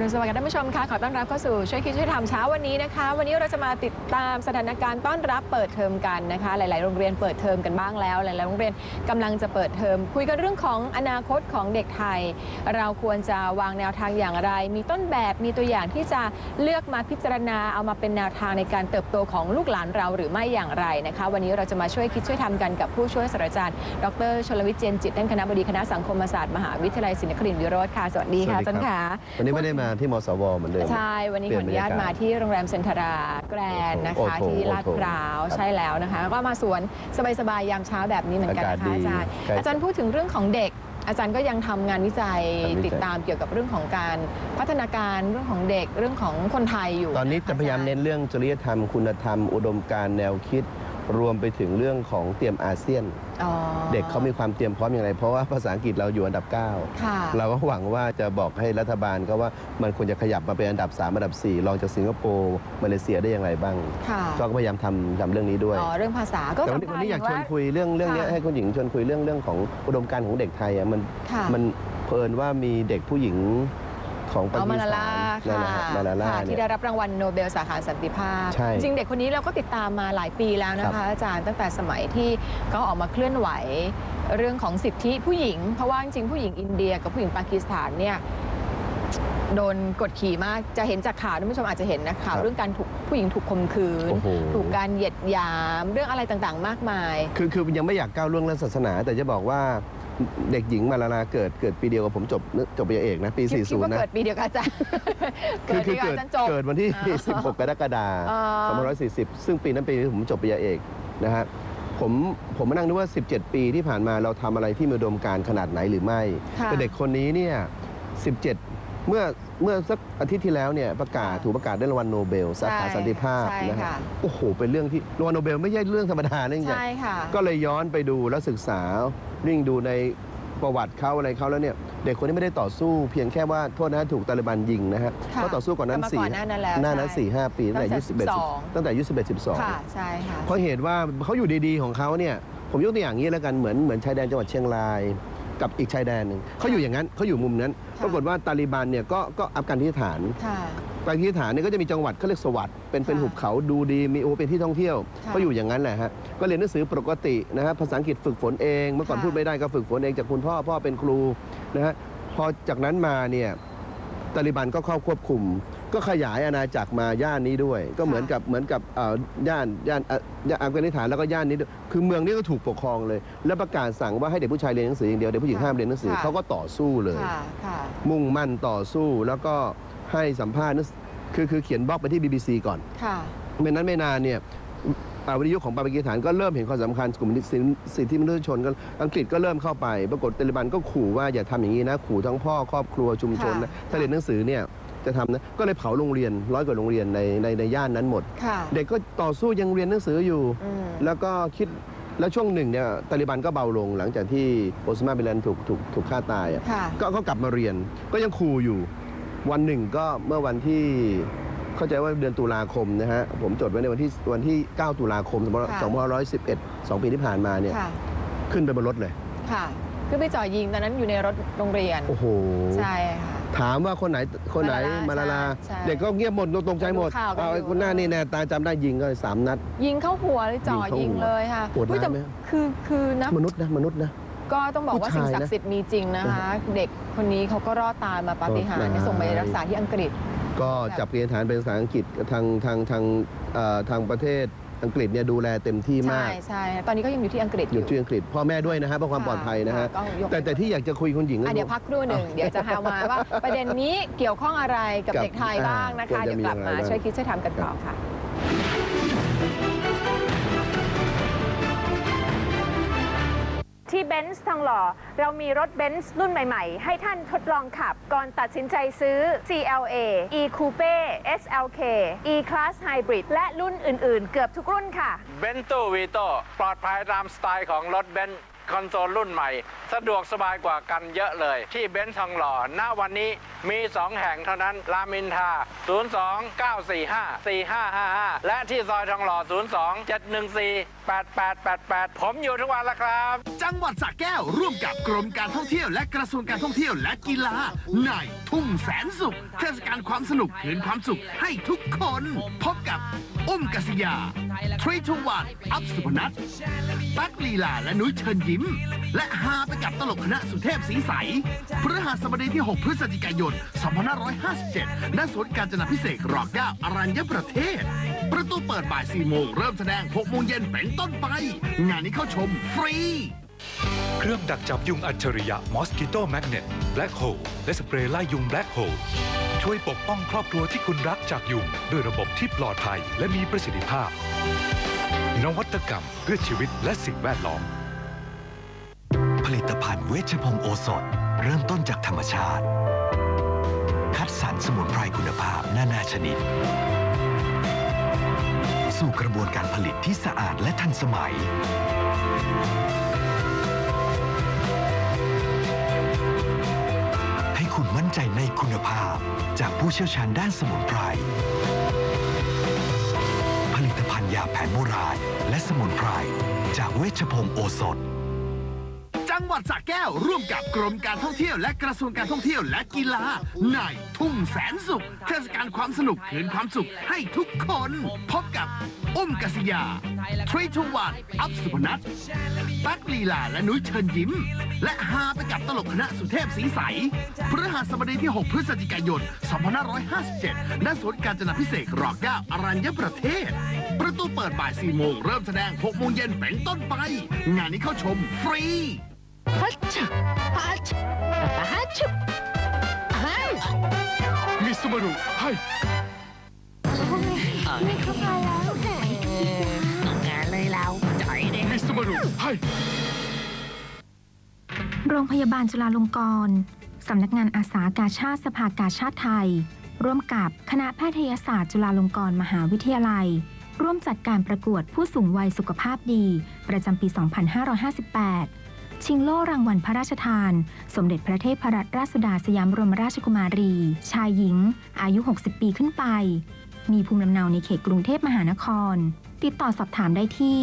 รุณสวัสดิ์ค่ะท่านผู้ชมค่ะขอต้อนรับเข้าสู่ช่วยคิดช่วยทำเช้าวันนี้นะคะ วันนี้เราจะมาติดตามสถานการณ์ต้อนรับเปิดเทอมกันนะคะ หลาย ๆ โรงเรียนเปิดเทอมกันบ้างแล้ว หลาย ๆ โรงเรียนกำลังจะเปิดเทอมคุยกันเรื่องของอนาคตของเด็กไทย เราควรจะวางแนวทางอย่างไร มีต้นแบบมีตัวอย่างที่จะเลือกมาพิจารณาเอามาเป็นแนวทางในการเติบโตของลูกหลานเราหรือไม่อย่างไรนะคะ วันนี้เราจะมาช่วยคิดช่วยทำกันกับผู้ช่วยศาสตราจารย์ ดรชลวิทย์เจนจิตท่านคณะบดีคณะสังคมศาสตร์มหาวิทยาลัยศรีนครินทร์วิโรธค่ะสวัสดีค่ะสวัอาสดีจารย์ครัค่ะบวันนี้ไม่ได้มาที่มสวเหมือนเดิม ใช่ วันนี้ขออนุญาตเปลี่ยนบรรยากาศมาที่โรงแรมเซ็นทราแกรนด์นะคะโอ้โหที่ลาดพร้าวครับใช่แล้วนะคะ ก็มาสวนสบายๆยามเช้าแบบนี้เหมือนกันนะอากาศดีคะอาจารย์ใช่อาจารย์พูดถึงเรื่องของเด็กอาจารย์ก็ยังทำงานวิจัยทำวิจัยติดตามเกี่ยวกับเรื่องของการพัฒนาการเรื่องของเด็กเรื่องของคนไทยอยู่ ตอนนี้จะพยายามเน้นเรื่องจริยธรรม คุณธรรม อุดมการณ์แนวคิด รวมไปถึงเรื่องของเตรียมอาเซียนอ๋อเด็กเขามีความเตรียมพร้อมอย่างไร เพราะว่าภาษาอังกฤษเราอยู่อันดับ9ค่ะเราก็หวังว่าจะบอกให้รัฐบาลก็ว่ามันควรจะขยับมาเป็นอันดับ 3 อันดับ 4 รองจากสิงคโปร์มาเลเซียได้อย่างไรบ้างค่ะก็พยายามทำทำเรื่องนี้ด้วยอ๋อเรื่องภาษาก็แต่วันสำนี้คัวัญนนี้อยากชวนว่าคุยเรื่องเรื่องเนี้ยค่ะให้คุณหญิงชวนคุยเรื่องเรื่องของอุดมการณ์ของเด็กไทยอะมันค่ะมันเพลินว่ามีเด็กผู้หญิง ของปาเอากีมาสลาถาลานนั่นค่ะนะฮะมาลาลาค่ะเนี่ที่ยได้รับรางวัลโนเบลสาขาสันติภาพ ใช่จริงๆเด็กคนนี้เราก็ติดตามมาหลายปีแล้วนะครัคะ บอาจารย์ตั้งแต่สมัยที่เขาออกมาเคลื่อนไหว เรื่องของสิทธิผู้หญิง เพราะว่าจริงๆผู้หญิงอินเดียกับผู้หญิงปากีสถานเนี่ยโดนกดขี่มากจะเห็นจากข่าวท่านผู้ชมอาจจะเห็นนะข่าวครับเรื่องการถูกผู้หญิงถูกข่มขืน โอ้โห ถูกการเหยียดหยามเรื่องอะไรต่างๆ มากมาย คือคือยังไม่อยากก้าวล่วงเรื่องศาสนา แต่จะบอกว่า เด็กหญิงมาลาลาเกิดเกิดปีเดียวกับผมจบจบปริญญาเอกนะปี คิดคิดว่า40นะ เกิดปีเดียวกับอาจารย์คืเกิดปีคืเดียวกับอาจารย์จบ เกิดวันที่อ๋อ16 กรกฎาอ๋อคม2540 ซึ่งปีนั้นปีที่ผมจบปริญญาเอกนะฮะผมผมมานั่งนึกว่า 17 ปีที่ผ่านมาเราทำอะไรที่มีอุดมการณ์ขนาดไหนหรือไม่ค่ะ แต่เด็กคนนี้เนี่ย 17 เมื่อเมื่อสักอาทิตย์ที่แล้วเนี่ยประกาศค่ะถูกประกาศได้รางวัลโนเบลสาขาใช่สันติภาพใช่นะฮะค่ะ โอ้โหเป็นเรื่องที่รางวัลโนเบลไม่ใช่เรื่องธรรมดานะจริงๆ ใช่ค่ะ ก็เลยย้อนไปดูแล้วศึกษาริ่งดูในประวัติเขาอะไรเขาแล้วเนี่ย เด็กคนนี้ไม่ได้ต่อสู้เพียงแค่ว่าโทษนะฮะถูกตาลิบันยิงนะฮะค่ะ เขาต่อสู้ก่อนนั้นก็มาสี่ก่อนหน้านั้นแล้วหน้านั้นใช่ สี่ห้าปีตั้งแต่อายุตั้สิบงแต่เอ็ด12 ตั้งแต่อายุสิบเอ็ดสิบสองค่ะ ใช่ค่ะ เพราะเหตุว่าเขาอยู่ดีๆของเขาเนี่ย ผมยกตัวอย่างนี้แล้วกันเหมือนเหมือนชายแดนจังหวัดเชียงราย กับอีกชายแดนหนึ่งเขาอยู่อย่างนั้นเขาอยู่มุมนั้นค่ะปรากฏว่าตาลิบันเนี่ยก็ก็อัฟกันทิสถานค่ะปากีสถานเนี่ยก็จะมีจังหวัดเขาเรียกสวัสด์เป็นเป็นค่ะหุบเขาดูดีมีโอเป็นที่ท่องเที่ยวค่ะก็อยู่อย่างนั้นแหละฮะก็เรียนหนังสือปกตินะฮะภาษาอังกฤษฝึกฝนเอง เมื่อก่อนค่ะพูดไม่ได้ก็ฝึกฝนเองจากคุณพ่อพ่อเป็นครูนะฮะพอจากนั้นมาเนี่ยตาลิบันก็เข้าควบคุม ก็ขยายอาณาจักรมาย่านนี้ด้วย ก็เหมือนกับเหมือนกับเอ่อย่านย่านเอ่อย่านอัฟกานิสถานแล้วก็ย่านนี้ด้วยคือเมืองนี้ก็ถูกปกครองเลย แล้วประกาศสั่งว่าให้เด็กผู้ชายเรียนหนังสืออย่างเดียวเด็กผู้หญิงห้ามเรียนหนังสือค่ะเขาก็ต่อสู้เลยค่ะค่ะมุ่งมั่นต่อสู้แล้วก็ให้สัมภาษณ์หนังสือคือคือเขียนบล็อกไปที่ BBC ก่อนค่ะไม่นั้นไม่นานเนี่ยอ่าวิทยุของปากีสถานก็เริ่มเห็นความสำคัญกลุ่มสิทธิสิทธิมนุษยชนก็อังกฤษก็เริ่มเข้าไป ปรากฏตาลิบันก็ขู่ว่าอย่าทำอย่างนี้นะ ขู่ทั้งพ่อครอบครัวชุมชนนะค่ะถ้าเรียนหนังสือเนี่ย จะทำนะก็เลยเผาโรงเรียนร้อยกว่าโรงเรียนในในในย่านนั้นหมด ค่ะ เด็กก็ต่อสู้ยังเรียนหนังสืออยู่ อืม แล้วก็คิดแล้วช่วงหนึ่งเนี่ยตาลิบันก็เบาลงหลังจากที่โอสมาบินลันถูกถูกถูกฆ่าตายอะค่ะ ก็เขากลับมาเรียนก็ยังครูอยู่ วันหนึ่งก็เมื่อวันที่เข้าใจว่าเดือนตุลาคมนะฮะผมจดไว้ในวันที่วันที่ 9 ตุลาคมค่ะ2511 2 ปีที่ผ่านมาเนี่ยค่ะ ขึ้นไปบนรถเลย ค่ะ คือไปจ่อยิงตอนนั้นอยู่ในรถโรงเรียน โอ้โห ใช่ค่ะ ถามว่าคนไหนคนไหนมามาลาลาลาลา ใช่เด็กก็เงียบหมดตกใจหมดดูข่าวกันเอาไอ้อยู่ คนหน้านี่แน่ตาจำได้ยิงก็สามนัด ยิงเข้าหัวเลยจ่อยิงเข้ายิงหัวเลยค่ะโหดร้ายอุ๊แต่ไหม คือคือนะมนุษย์นะมนุษย์นะ ก็ต้องบอกว่าผู้สิ่งชายนะศักดิ์สิทธิ์มีจริงนะคะ เด็กคนนี้เขาก็รอดตายมาปาฏิหาริย์รอดตาย ส่งไปรักษาที่อังกฤษ ก็จับเกณฑ์ฐานเป็นภาษาอังกฤษทางทางทางเอ่อทางประเทศ อังกฤษเนี่ยดูแลเต็มที่มาใช่กใช่ตอนนี้ก็ยังอยู่ที่อังกฤษอยู่ที่อังกฤษพ่อแม่ด้วยนะฮะเพื่อความปลอดภัยนะฮะก็ยกแต่แต่ที่อยากจะคุยคุณหญิงอะเดี๋ยวพักครู่หนึ่งเดี๋ยวจะหามาว่า ประเด็นนี้เกี่ยวข้องอะไรกับกับเด็กไทยบ้างนะคะอ่าเดี๋ยวกลับมาควรจะมีอะไรบ้างช่วยคิดช่วยทำกันต่อค่ะ ที่เบนซ์ทองหล่อ เรามีรถเบนซ์รุ่นใหม่ๆ ให้ท่านทดลองขับ ก่อนตัดสินใจซื้อ CLA E Coupe SLK E Class Hybrid และรุ่นอื่นๆ เกือบทุกรุ่นค่ะ เบนโตวีโตปลอดภัยตามสไตล์ของรถเบนซ์ คอนโซลรุ่นใหม่ สะดวกสบายกว่ากันเยอะเลย ที่เบนซ์ทองหล่อณวันนี้มี 2 แห่งเท่านั้นรามินทา 02 945 4555 และที่ซอยทองหล่อ 02 714 8888 ผมอยู่ทุกวันละครับ จังหวัดสระแก้วร่วมกับกรมการท่องเที่ยว และกระทรวงการท่องเที่ยวและกีฬาในทุ่งแสนสุข เทศกาลความสนุกคืนความสุขให้ทุกคน พบกับ อุ้มกัษยาทรีทูวันอัพสุพนัทตั๊กลีลาและนุ้ยเชิญยิ้มและฮาไปกับตลกคณะสุเทพสีใสพฤหัสบดีที่ 6 พฤศจิกายน 2557ณสวนกาญจนาพิเศษกรอบเก้าอรัญญประเทศ ประตูเปิดบ่าย 4 โมง เริ่มแสดง 6 โมงเย็นเป็นต้นไป งานนี้เข้าชมฟรี เครื่องดักจับยุงอัจฉริยะ Mosquito Magnet Black Hole และสเปรย์ไล่ยุง Black Hole ช่วยปกป้องครอบครัวที่คุณรักจากยุง ด้วยระบบที่ปลอดภัยและมีประสิทธิภาพ นวัตกรรมเพื่อชีวิตและสิ่งแวดล้อม ผลิตภัณฑ์เวชพงโอสถ เริ่มต้นจากธรรมชาติ คัดสรรสมุนไพรคุณภาพนานาชนิด สู่กระบวนการผลิตที่สะอาดและทันสมัย ให้คุณมั่นใจในคุณภาพจากผู้เชี่ยวชาญด้านสมุนไพรผลิตภัณฑ์ยาแผนโบราณและสมุนไพรจากเวชพงโอสถ จังหวัดสระแก้ว ร่วมกับกรมการท่องเที่ยว และกระทรวงการท่องเที่ยวและกีฬาในทุ่งแสนสุข เทศกาลความสนุกคืนความสุขให้ทุกคน พบกับอุ้มกษยา ทรีทูวันอัพสุพนัทตั๊กลีลาและนุ้ยเชิญยิ้ม และฮาไปกับตลกคณะสุเทพสีใสพฤหัสบดีที่ 6 พฤศจิกายน 2557ณสวนกาญจนาพิเศษรอก้าอรัญญประเทศ ประตูเปิดบ่าย 4 โมง เริ่มแสดง 6 โมงเย็นเป็นต้นไป งานนี้เข้าชมฟรี มิสมารุให้มิสมารุให้โรงพยาบาลจุฬาลงกรณ์สำนักงานอาสากาชาติสภากาชาติไทย ร่วมกับคณะแพทยศาสตร์จุฬาลงกรณ์มหาวิทยาลัย ร่วมจัดการประกวดผู้สูงวัยสุขภาพดี ประจำปี 2558 ชิงโล่รางวัลพระราชทาน สมเด็จพระเทพรัตนราชสุดาสยามบรมราชกุมารี ชายหญิง อายุ 60 ปีขึ้นไป มีภูมิลำเนาในเขตกรุงเทพมหานคร ติดต่อสอบถามได้ที่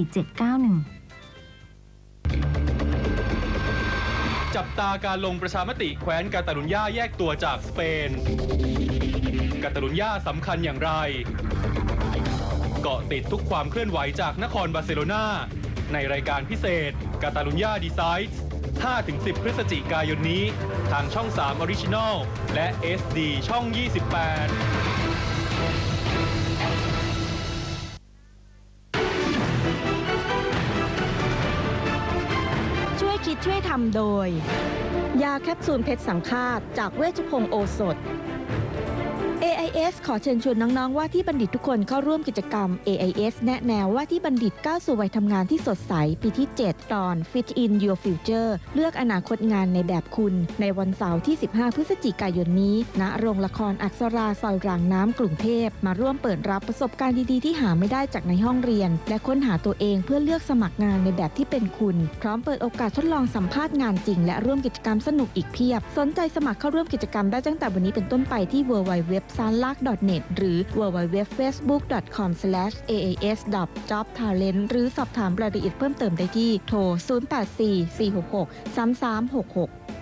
022564791จับตาการลงประชามติแคว้นกาตาลุญญาแยกตัวจากสเปน กาตาลุญญาสำคัญอย่างไร เกาะติดทุกความเคลื่อนไหวจากนครบาร์เซโลนา ในรายการพิเศษกาตาลุญญาดีไซน์5-10 พฤศจิกายนนี้ ทางช่อง 3 Original และ SD ช่อง 28ช่วยคิดช่วยทำโดย ยาแคปซูลเพชรสังฆาตจากเวชพงศ์โอสถ AIS ขอเชิญชวนน้องๆ ว่าที่บัณฑิตทุกคนเข้าร่วมกิจกรรม AIS แนะแนวว่าที่บัณฑิตก้าวสู่วัยทำงานที่สดใส ปีที่ 7 ตอน Fit in Your Future เลือกอนาคตงานในแบบคุณ ในวันเสาร์ที่ 15 พฤศจิกายนนี้ ณ โรงละครอักษราซอยรางน้ำกรุงเทพ มาร่วมเปิดรับประสบการณ์ดีๆ ที่หาไม่ได้จากในห้องเรียน และค้นหาตัวเองเพื่อเลือกสมัครงานในแบบที่เป็นคุณ พร้อมเปิดโอกาสทดลองสัมภาษณ์งานจริง และร่วมกิจกรรมสนุกอีกเพียบ สนใจสมัครเข้าร่วมกิจกรรมได้ตั้งแต่วันนี้เป็นต้นไปที่ www s a n l a k n e t หรือ www.facebook.com/aas.jobtalent หรือสอบถามรายละเอียดเพิ่มเติมได้ที่โทร 0844663366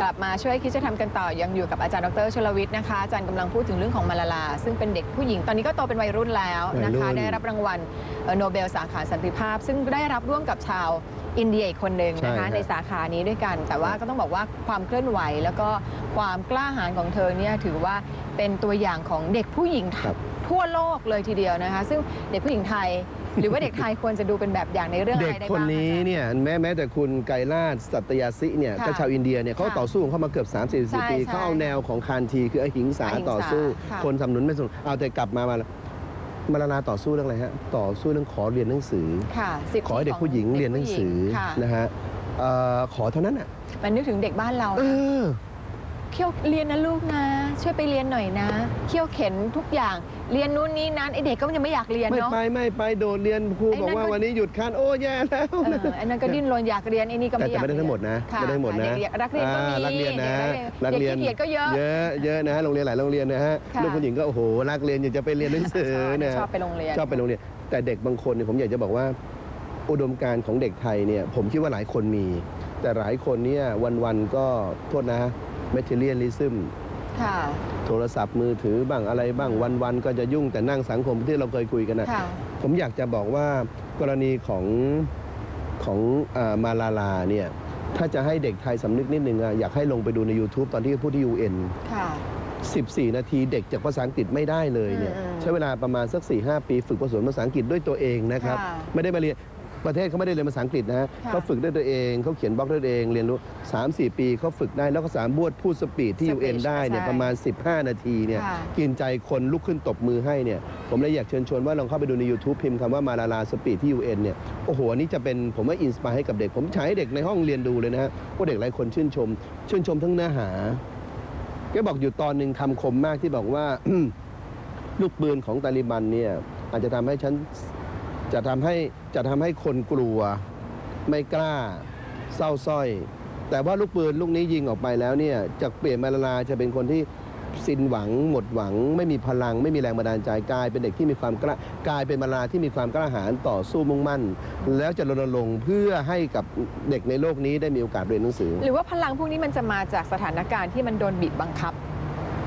กลับมาช่วยคิดจะทำกันต่อยังอยู่กับอาจารย์ดรชลวิทย์นะคะอาจารย์กำลังพูดถึงเรื่องของมาลาลา ซึ่งเป็นเด็กผู้หญิงตอนนี้ก็โตเป็นวัยรุ่นแล้วนะคะ วัยรุ่นได้รับรางวัลเอ่อโนเบลสาขาสันติภาพ ซึ่งได้รับร่วมกับชาวอินเดียอีกคนหนึ่งนะคะใช่ครับในสาขานี้ด้วยกัน แต่ว่าก็ต้องบอกว่าความเคลื่อนไหว แล้วก็ความกล้าหาญของเธอเนี่ยถือว่าเป็นตัวอย่างของเด็กผู้หญิงครับ ทั่วโลกเลยทีเดียวนะคะ ซึ่งเด็กผู้หญิงไทย หรือว่าเด็กไทยควรจะดูเป็นแบบอย่างในเรื่องอะเด็ไรกได้คนบ้างนี้อาจารย์เนี่ยแม้แม้แต่คุณไกรราชสัตยาสิเนี่ยค่ะก็ชาวอินเดียเนี่ยเขาค่ะต่อสู้ของเขามาเกือบ 3 4ใช่0ปีใช่เขาเอาแนวของคานทีคืออหิงสาอหิงสาต่อสู้ค่ะคนสำนุนไม่สนุนเอาแต่กลับมามามาลานาต่อสู้เรื่องอะไรฮะต่อสู้เรื่องขอเรียนหนังสือ ค่ะสิทธิขอให้เด็กผู้หญิงขเรียนหนังสือเด็กผู้หญิงค่ะนะฮะเอ่อขอเท่านั้นอะ มันนึกถึงเด็กบ้านเราเออ เคี่ยวเรียนนะลูกนะ ช่วยไปเรียนหน่อยนะเคี่ยวเข็นทุกอย่างเรียนนู่นนี่นั้นไอเด็กก็ยังไม่อยากเรียนไม่เนาะ ไปไม่ไปโดดเรียนครูไอ้บอกนั่นว่าก็ วันนี้หยุดคันโอ้แย่แล้ว เอออันนั้นก็ดิ้นรนอยากเรียนไอ้นี่ก็แต่ไม่อยากแต่ไม่ได้ทั้งหมดนะค่ไม่ได้ทั้งหมดนะเด็กรักเรียนก็มีอ่ารักเรียนนะเด็กขี้เกียจก็เยอะ เยอะเยอะนะฮะโรงเรียนหลายโรงเรียนนะฮะค่ะ ลูกคุณหญิงก็โอ้โหรักเรียนอยากจะไปเรียนหนังสือเนี่ยชอบไปโรงเรียน ชอบไปโรงเรียน แต่เด็กบางคนเนี่ยผมอยากจะบอกว่า อุดมการณ์ของเด็กไทยเนี่ยผมคิดว่าหลายคนมี แต่หลายคนเนี่ยวันๆก็โทษนะ materialism ค่ะโทรศัพท์มือถือบ้างอะไรบ้างวันๆก็จะยุ่งแต่นั่งสังคมที่เราเคยคุยกันนะค่ะผมอยากจะบอกว่ากรณีของของเออมาลาลาเนี่ยถ้าจะให้เด็กไทยสำนึกนิดนึงอะอยากให้ลงไปดูใน YouTube ตอนที่เขาพูดที่ UN ค่ะ14 นาทีเด็กจากภาษาอังกฤษไม่ได้เลยเนี่ยอืมใช้เวลาประมาณสัก 4-5 ปี ฝึกผสมภาษาอังกฤษด้วยตัวเองนะครับค่ะไม่ได้มาเรียน ประเทศเขาไม่ได้เรียนภาษาอังกฤษนะฮะค่ะเขาฝึกด้วยตัวเองเขาเขียนบล็อกด้วยตัวเอง เรียนรู้ 3-4 ปีเขาฝึกได้แล้วก็สามารถบวดพูดสปีดที่ Speech UN ได้เนี่ยใช่ประมาณ 15 นาทีเนี่ยค่ะกินใจคนลุกขึ้นตบมือให้เนี่ยผมเลยอยากเชิญชวนว่าลองเข้าไปดูใน YouTube พิมพ์คำว่ามาลาลาสปีดที่ UN เนี่ยโอ้โหอันนี้จะเป็นผมว่าอินสปายให้กับเด็ก ผมใช้เด็กในห้องเรียนดูเลยนะฮะว่าเด็กหลายคนชื่นชม ชื่นชมทั้งเนื้อหาแกบอกอยู่ตอนหนึ่งคำคมมากที่บอกว่าลูกปืนของตาลิบันเนี่ยอาจจะทำให้ฉัน จะทำให้จะทำให้คนกลัว ไม่กล้าเศร้าสร้อย แต่ว่าลูกปืนลูกนี้ยิงออกไปแล้วเนี่ยจากเปลี่ยนมาลาลาจะเป็นคนที่สิ้นหวังหมดหวัง ไม่มีพลัง ไม่มีแรงบันดาลใจกลายเป็นเด็กที่มีความกล้ากลายเป็นมาลาที่มีความกล้าหาญต่อสู้มุ่งมั่น แล้วจะรณรงค์เพื่อให้กับเด็กในโลกนี้ได้มีโอกาสเรียนหนังสือ หรือว่าพลังพวกนี้มันจะมาจากสถานการณ์ที่มันโดนบีบบังคับ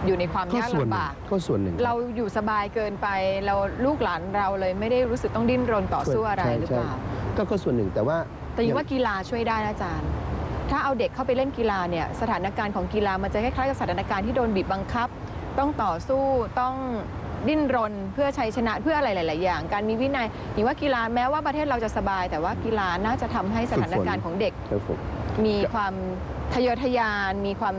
อยู่ในความก็ยากส่วนหลำนึ่งบาก ก็ส่วนหนึ่งเราอยู่สบายเกินไปเราลูกหลานเราเลยไม่ได้รู้สึกต้องดิ้นรนต่อสู้อะไรใช่หรือใช่เปล่าก็ก็ส่วนหนึ่งแต่ว่าแต่ยิ่งว่ากีฬาช่วยได้นะอาจารย์ ถ้าเอาเด็กเข้าไปเล่นกีฬาเนี่ยสถานการณ์ของกีฬามันจะคล้ายๆกับสถานการณ์ที่โดนบีบบังคับ ต้องต่อสู้ต้องดิ้นรนเพื่อชัยชนะเพื่ออะไรหลาย ๆ อย่าง การมีวินัยยิ่งว่ากีฬาแม้ว่าประเทศเราจะสบาย แต่ว่ากีฬาน่าจะทำให้สถานการณ์ของเด็ก ครับผมมีความทะเยอทะยาน มีความ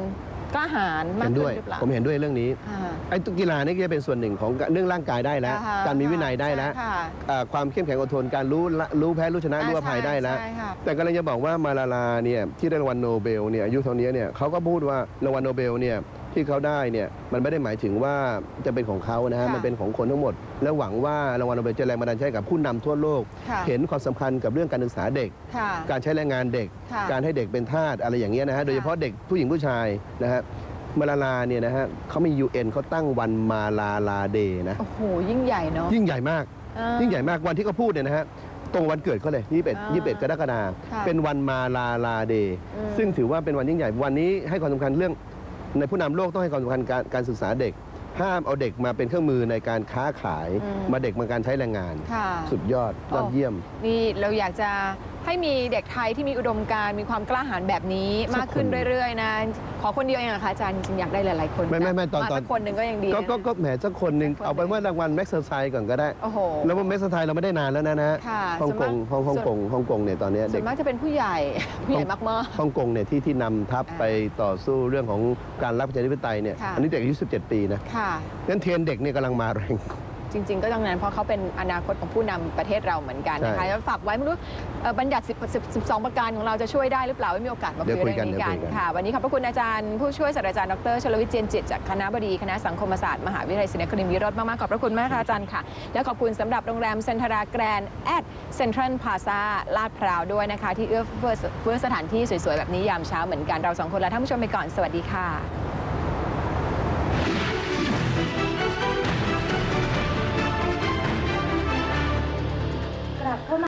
กล้าหาญมากเห็นขึ้ด้วย นหรือเปล่าผมเห็นด้วยเรื่องนี้ อ่า ไอ้ตุกกีฬานี่ก็จะเป็นส่วนหนึ่งของเรื่องร่างกายได้แล้ว อ่าฮะการมีวินัยได้แล้วใช่ค่ะอ่าความเข้มแข็งอดทนการรู้ละรู้แพ้รู้ชนะรู้อภัยได้แล้ว ใช่ค่ะ แต่กำลังจะบอกว่ามาลาลาเนี่ยที่ได้รางวัลโนเบลเนี่ยอายุเท่านี้เนี่ยเขาก็พูดว่ารางวัลโนเบลเนี่ย ที่เขาได้เนี่ยมันไม่ได้หมายถึงว่าจะเป็นของเขานะฮะค่ะมันเป็นของคนทั้งหมด และหวังว่ารางวัลโนเบลจะแรงบันดาลใจให้กับผู้นำทั่วโลกค่ะเห็นความสำคัญกับเรื่องการศึกษาเด็กค่ะการใช้แรงงานเด็กค่ะการให้เด็กเป็นทาสอะไรอย่างเงี้ยนะฮะโดยเฉพาะเด็กผู้หญิงผู้ชายนะฮะมาลาลาเนี่ยนะฮะเขามี UN เขาตั้งวันมาลาลาเดย์นะโอ้โหยิ่งใหญ่เนาะยิ่งใหญ่มากอ่ายิ่งใหญ่มากวันที่เขาพูดเนี่ยนะฮะตรงวันเกิดเขาเลยอ่า21 21กรกฎาคมค่ะเป็นวันมาลาลาเดย์อืมซึ่งถือว่าเป็นวันยิ่งใหญ่วันนี้ให้ความสำคัญเรื่อง ในผู้นำโลกต้องให้ความสำคัญการการศึกษาเด็ก ห้ามเอาเด็กมาเป็นเครื่องมือในการค้าขายอืมมาเด็กมาการใช้แรงงานค่ะสุดยอดยอดเยี่ยม นี่เราอยากจะให้มีเด็กไทยที่มีอุดมการณ์มีความกล้าหาญแบบนี้สักมากขึ้นคนเรื่อยๆนะ ขอคนเดียวเองเหรอคะอาจารย์จริงๆอยากได้หลายๆคนไม่ไม่ไม่ตอนมาตอน สักคนหนึ่งก็ยังดีก็นะ ก็ก็แหมสักคนหนึ่งสักคนเอาเป็นว่ารางวัลแม็กซ์ไซก่อนก็ได้ โอ้โห แล้วว่าเม็กซ์ไทยเราไม่ได้นานแล้วนะนะค่ะฮ่องกงส่วนมากฮ่องฮ่องกงฮ่องกงเนี่ยตอนเนี้ยส่เด็วกนมากจะเป็นผู้ใหญ่ผู้ใหญ่มาก ฮ่องกงเนี่ยที่ที่นำทัพอ่าไปต่อสู้เรื่องของการรับประชาธิปไตยเนี่ยค่ะ อันนี้เด็กอายุ17 ปีนะๆค่ะ งั้นเทรนเด็กเนี่ยกำลังมาแรง จริง ๆ ก็ต้องนั้นเพราะเขาเป็นอนาคตของผู้นำประเทศเราเหมือนกันนะคะใช่แล้วฝากไว้ไม่รู้เอ่อบัญญัติ10 10 12 ประการของเราจะช่วยได้หรือเปล่าไม่มีโอกาสมาเดี๋ยวคุยคุยกันเรื่องนี้กันเดี๋ยวคุยกันค่ะ วันนี้ขอบพระคุณอาจารย์ผู้ช่วยศาสตราจารย์ดรชลวิทย์เจนจิตจากคณะบดีคณะสังคมศาสตร์มหาวิทยาลัยศรีนครินทร์วิโรธมากๆขอบพระคุณมากค่ะอาจารย์ค่ะ และขอบคุณสำหรับโรงแรมเซ็นทราแกรนแอดเซ็นทรัลพาซาลาดพร้าวด้วยนะคะ ที่เอื้อเฟื้อเฟื้อสถานที่สวยๆแบบนี้ยามเช้าเหมือนกันเราสองคนและท่านผู้ชมไปก่อนสวัสดีค่ะ